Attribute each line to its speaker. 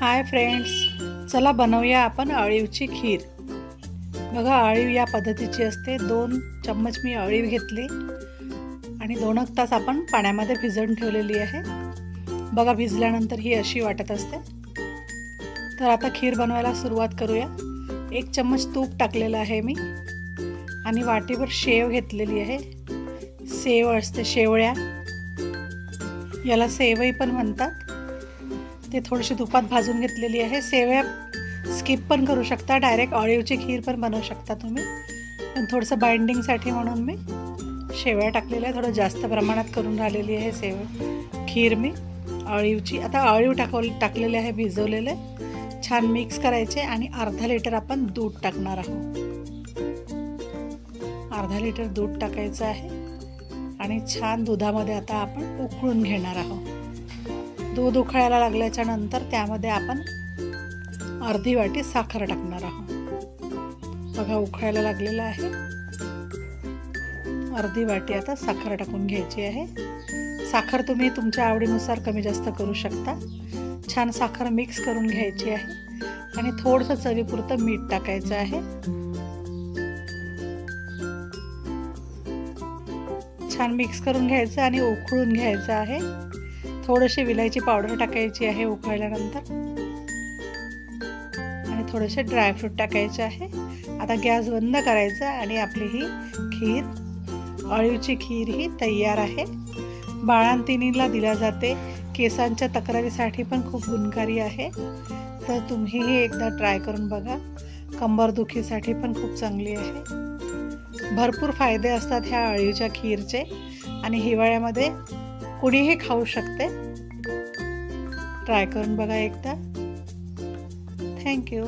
Speaker 1: Hi friends. चला बनवूया आपण अळीवची खीर. बघा अळीव या पद्धतीची असते. दोन चम्मच मी अळीव घेतली आणि दोन एक तास आपण पाण्यामध्ये भिजवून ठेवलेली आहे. बघा भिजल्यानंतर ही अशी वाटत असते. तर आता खीर बनवायला सुरुवात करूया. एक चम्मच तूप टाकलेलं आहे मी आणि वाटीभर शेव घेतलेली आहे. सेव असते शेवळ्या. याला सेवई पण म्हणतात. ते थोडीशी तुपात भाजून घेतलेली आहे. सेव्या स्किप पण करू शकता. डायरेक्ट ऑळीवची खीर पण बनवू शकता तुम्ही. पण थोडंसं बाइंडिंगसाठी म्हणून मी शेवया टाकलेल्या आहे थोडं जास्त प्रमाणात करून राहिलेली आहे सेव खीर मी अळीवची आता अळीव टाकव टाकलेले आहे भिजवलेले. छान मिक्स करायचे आणि अर्धा लिटर आपण दूध टाकणार आहोत. अर्धा लिटर दूध टाकायचं आहे. आणि छान दुधामध्ये आता आपण उकळून घेणार आहोत. दूध उकळायला लागल्याच्या नंतर त्यामध्ये आपण अर्धी वाटी साखर टाकणार आहोत. बघा उकळायला लागलेलं आहे. अर्धी वाटी आता साखर टाकून घ्यायची आहे. साखर तुम्ही तुमच्या आवडीनुसार कमी जास्त करू शकता. छान साखर मिक्स करून घ्यायची आहे. आणि थोडंसं चवीपुरतं मीठ टाकायचं आहे. छान मिक्स करून घ्यायचं आणि उकळून घ्यायचं आहे. थोडीशी विलायची पावडर टाकायची आहे उकळल्यानंतर. आणि थोडेसे ड्रायफ्रूट टाकायचे आहे. आता गॅस बंद करायचा आणि आपली ही खीर अळीवची खीर ही तयार आहे. बाळांतिनीला दिल्या जाते. केसांच्या तक्रारीसाठी पण खूप गुणकारी आहे. तर तुम्हीही एकदा ट्राय करून बघा. कंबरदुखीसाठी पण खूप चांगली आहे. भरपूर फायदे असतात ह्या अळीवच्या खीरचे. आणि हिवाळ्यामध्ये कुणीही खाऊ शकते. ट्राय करून बघा एकदा. थँक्यू